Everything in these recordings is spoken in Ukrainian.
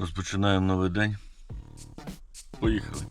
Розпочинаємо новий день. Поїхали.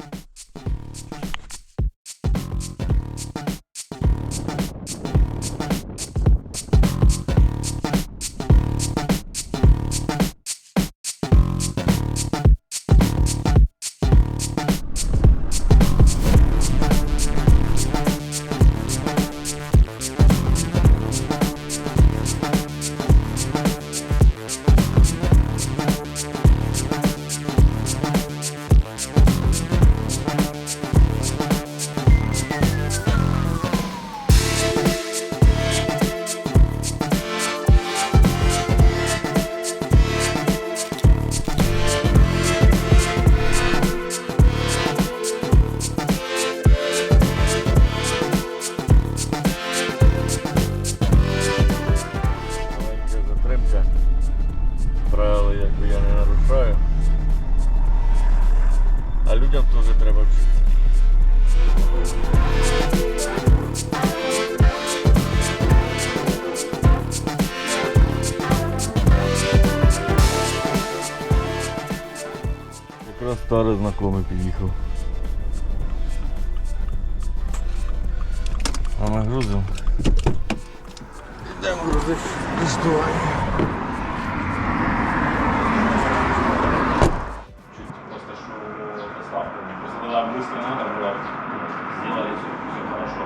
Все хорошо.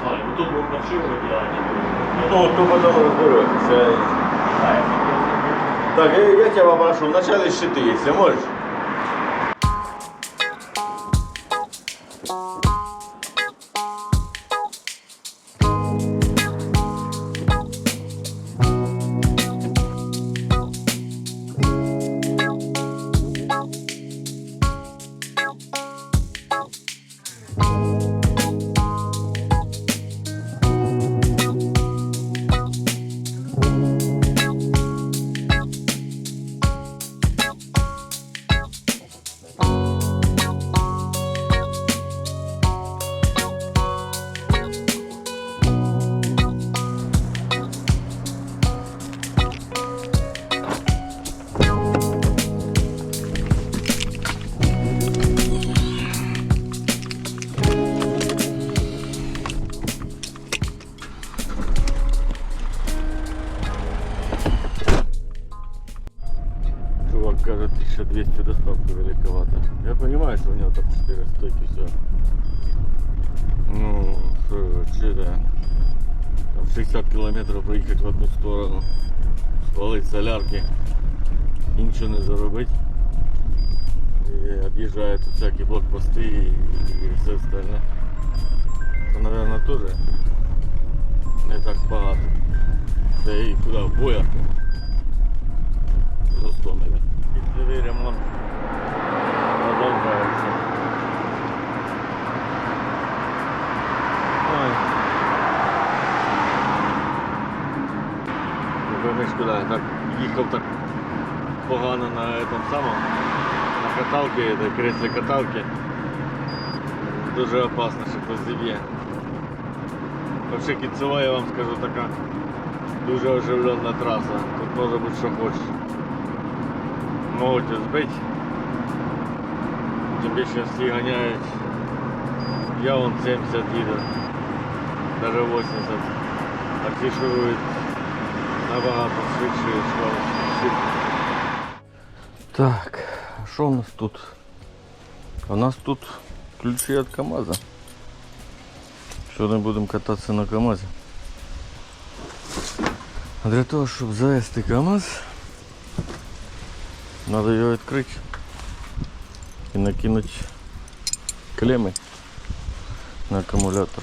Смотри, вот тут будем подшивывать делать. Ну, то потом разберетесь. Так, я, я тебя попрошу, вначале щиты, если можешь. 4 стойки все. Ну, что, че да. Там 60 километров проехать в одну сторону. Спалить солярки. И ничего не заробить. И объезжают тут всякие блокпосты и, и все остальное. Это, наверное, тоже не так багато. Да и куда, в боях. Гостомеля. Пітлевий ремонт Не поймеш куди, я так їхав так погано на этом самому, на каталці, на креслі каталки. Дуже опасно, що хтось зіб'є. Вообще кільцева, я вам скажу, така дуже оживлена траса. Тут може бути що хочеш можуть збити. Тим більше всі ганяють. Я вон 70 їду, навіть 80. А ті шурують набагато швидше і швидше. Так, що у нас тут? У нас тут ключі від КАМАЗа. Сьогодні будемо кататися на КАМАЗі. А для того, щоб завести КАМАЗ, Надо ее открыть и накинуть клеммы на аккумулятор.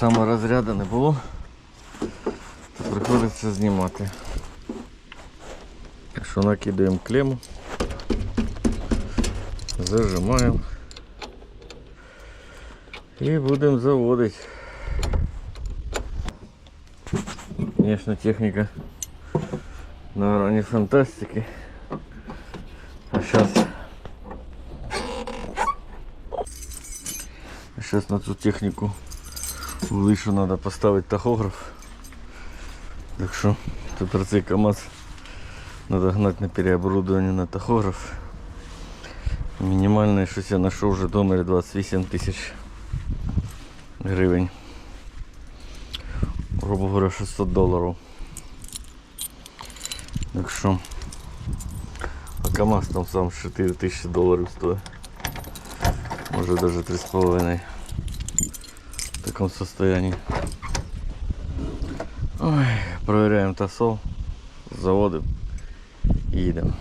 Щоб саморозряду не було, то приходиться знімати. Так що накидаємо клемму, зажимаємо і будемо заводити. Конечно, техника на грани фантастики. А сейчас... Сейчас на цю технику выше надо поставить тахограф. Так що тепер цей КАМАЗ треба гнати на переоборудование на тахограф. Мінімальне щось я знайшов вже в Житомирі 28 тисяч гривень. Грубо говоря, 600 доларів. Так що а КАМАЗ там сам 4 тисячі доларів стоїть. Може даже 3,5 в такому состоянии. Ой, проверяем тосол, заводим и едем.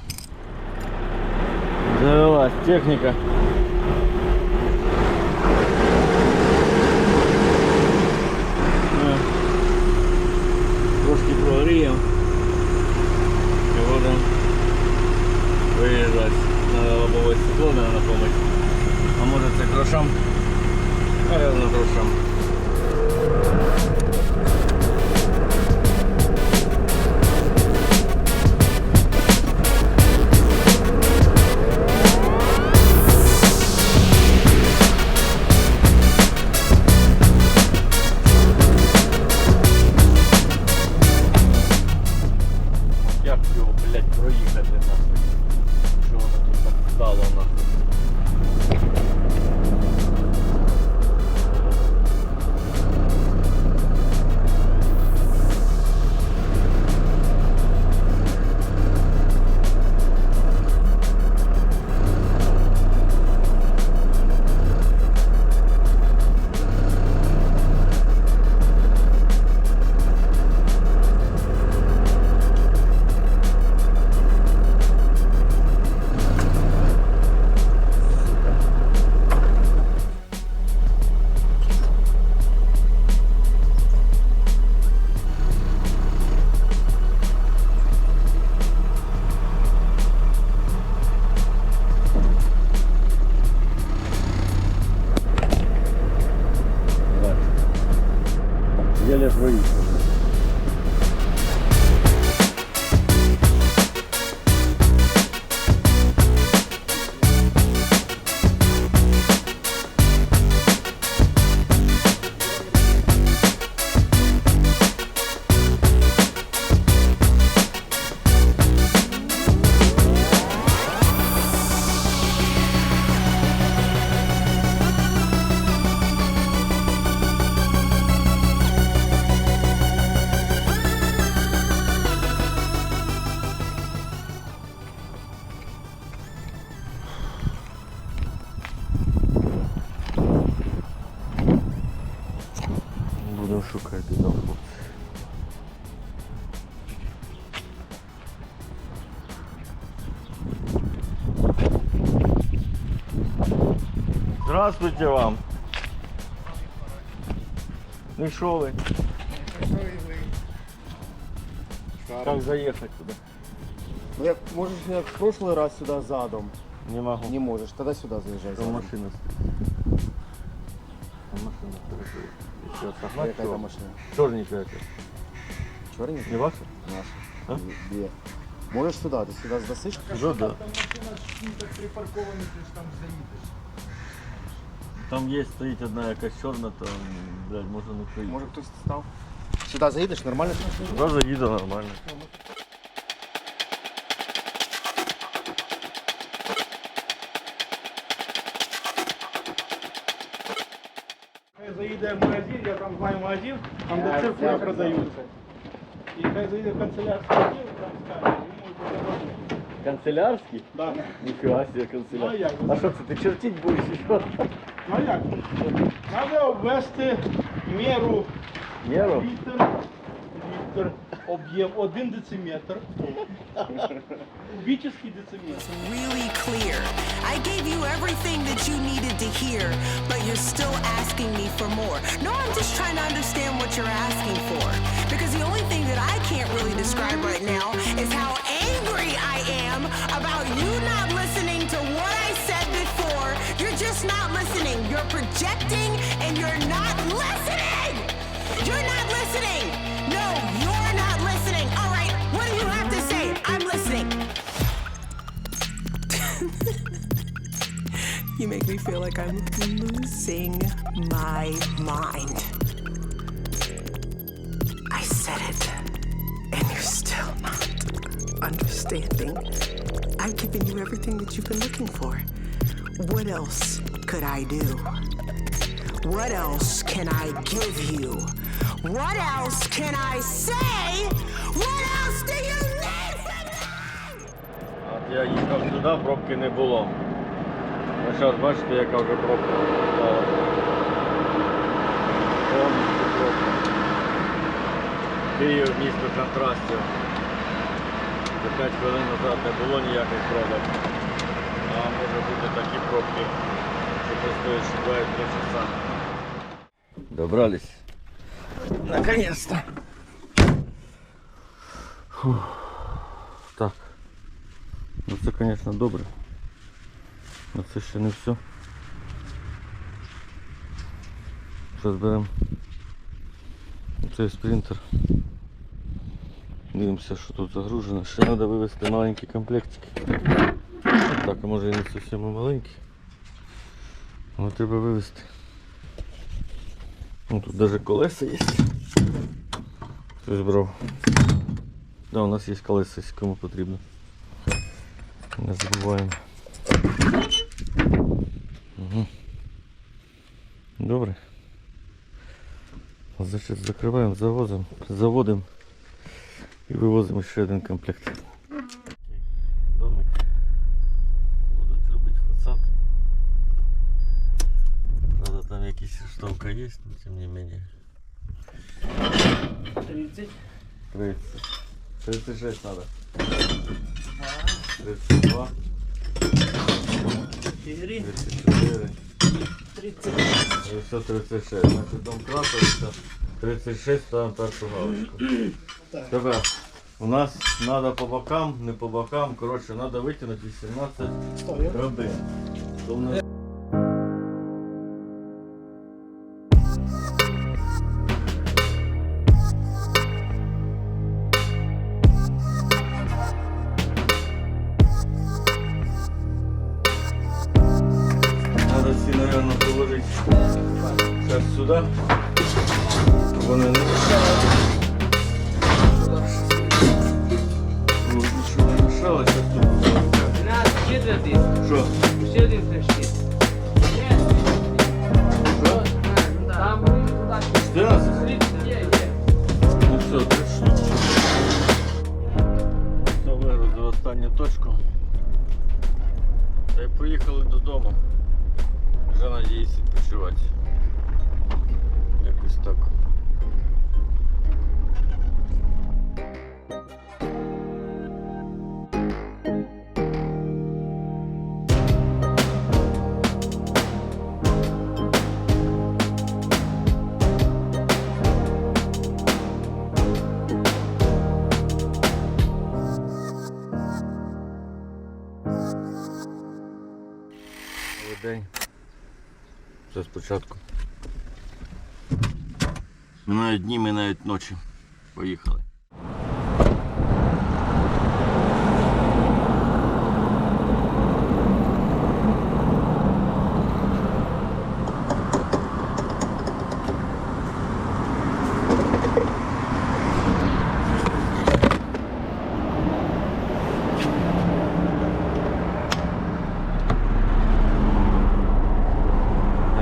Завелась техника. Шукати там хлопці. Здравствуйте вам. Ну и шо вы? Как заехать туда? Ну, як можеш як в прошлый раз сюда задом. Не могу. Не можешь, тогда сюда заезжай. Там задом. машина стоит. Еще А отогнать яка его. там машина? Черненькая это. Чорненький? Не ваша? Наша. А? Две. Можеш сюди, ти сюди здасиш? Да, да. Там є стоїть одна якась чорна, то, блядь, можна не приїхати. Може хтось став? Сюди заїдеш, нормально? Да, заїду нормально. там знаю магазин, там де циркулі продаються. І хай заїде в канцелярський відділ, там скаже, йому продавати. Канцелярський? Да. Ніфіга себе Ну, а канцелярський. як? А що це, ти чертить будеш чи що? Ну а як? Треба обвести міру Нервов? літр, літр, об'єм 1 дециметр, кубічний дециметр. really clear. I gave you everything that you needed to hear, but you're still asking me for more. No, I'm just trying to understand what you're asking for. Because the only thing that I can't really describe right now is how angry I am about you not listening to what I said before. You're just not listening. You're projecting and you're not listening. You're not listening. make me feel like I'm losing my mind. I said it. understanding. I've given you everything that you've been looking for. What else could I do? What else can I give you? What else can I say? What else do you need from me? От я їхав сюди, пробки не було. А зараз бачите, яка вже пробка стала. Повністю пробка. Київ місто контрастів. За 5 хвилин назад не було ніяких пробок. А може бути такі пробки, що простоїш 2-3 часа. Добрались. Наконец-то. Фух. Так. Ну це, звісно, добре. Але це ще не все. Зараз беремо цей спринтер. Дивимося, що тут загружено. Ще треба вивезти маленькі комплектики. Так, а може і не зовсім маленькі. Але треба вивезти. Ну тут навіть колеса є. Хтось брав. Да, у нас є колеса, якщо кому потрібно. Не забуваємо. Угу. Добре. Значить, закриваємо, завозимо, заводимо і вивозимо ще один комплект. Домик. Будуть робити фасад. Правда, там якісь штовка є, но тем не менее. 30. 30. 36 надо. 32. 4. 34. 30. І все 36. Значить дом красився. 36 ставимо першу галочку. Тебе, у нас треба по бокам, не по бокам, коротше, треба витягнути 18 Стоя. Вони не мішали. Нічого не мішало, зараз тут. Нас ще один, Що? ще один флешкіт. Там туди Є, є. Ну все, три штуки. Точку. Та й поїхали додому. Вже надіюсь відпочивати. Białystok. Dzień. Przez początku. Минають дні, минають ночі. Поїхали.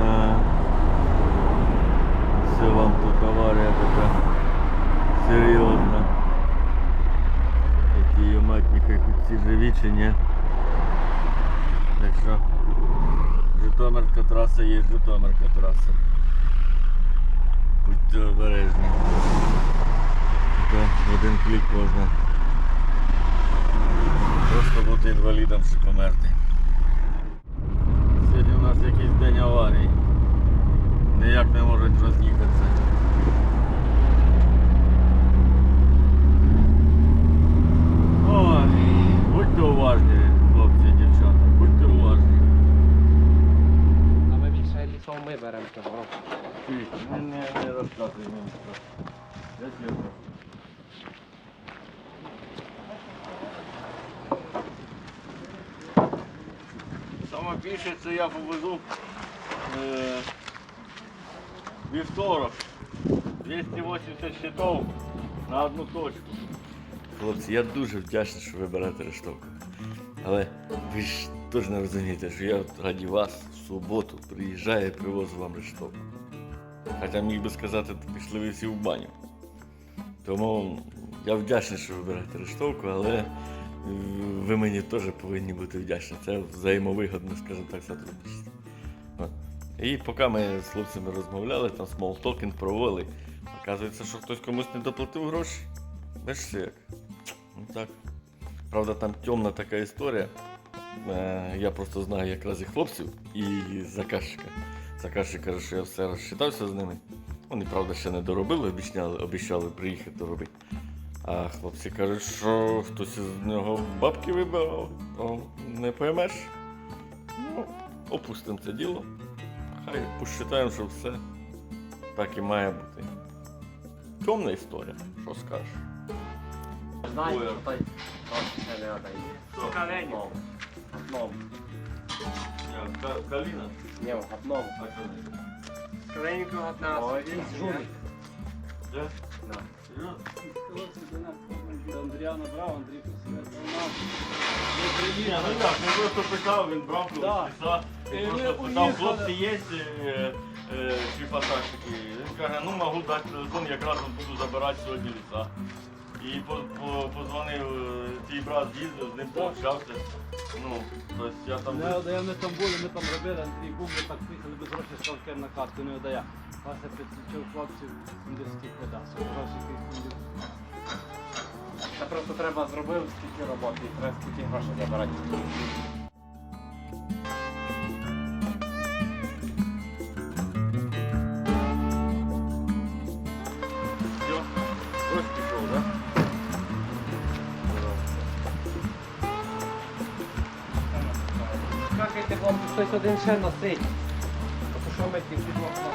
Е, Це вам тут аварія така серйозна. Які її мать ніхай хоч ці живі чи ні. Так що Житомирська траса є Житомирська траса. Будьте обережні. В один клік можна просто бути інвалідом чи померти. Сьогодні у нас якийсь день аварій. Ніяк не можуть роз'їхатися. Ой, будьте уважні, хлопці і дівчата, будьте уважні. А ми більше лісом ми беремо того. Не, не, не розказуй мені. Я чесно. Саме більше це я повезу е, вівторок 280 щитов на одну точку. Хлопці, я дуже вдячний, що ви берете рештовку. Але ви ж не розумієте, що я раді вас в суботу приїжджаю і привозу вам рештовку. Хоча міг би сказати, пішли ви всі в баню. Тому я вдячний, що ви рештовку, але е, ви мені теж повинні бути вдячні. Це взаємовигодне, скажімо так, сотрудничество. І поки ми з хлопцями розмовляли, там смолтокінг провели, оказується, що хтось комусь не доплатив гроші. Бачиш як? Ну так. Правда, там темна така історія. Е, я просто знаю якраз і хлопців, і заказчика. Заказчик каже, що я все розчитався з ними. Вони, правда, ще не доробили, обіцяли, обіцяли приїхати доробити. А хлопці кажуть, що хтось із нього бабки вибивав, то не поймеш. Ну, опустимо це діло. Хай посчитаємо, що все так і має бути. Темна історія, що скажеш. Знаєте, Ой, що той Одному. Каліна? Ні, одному. А що не? Скоренько от нас. Ой, жулик. Да? Да. Андріана брав, Андрій Ні, ну як, він просто питав, він брав Да. він ми просто питав, хлопці є чи пасажники. Він каже, ну можу дати телефон, якраз буду забирати сьогодні ліса. І по, по, позвонив е, твій брат їздив, з ним пообщався. Ну, тобто я там... Не, я ми там були, ми там робили, Андрій був, ми так приїхали без грошей, став на карту, не дає. Вася підключив хлопців 70 видався. Гроші тих 70. Це просто треба зробив стільки роботи і треба стільки грошей забирати. Хтось один ще носить. Тому що ми ті підлога.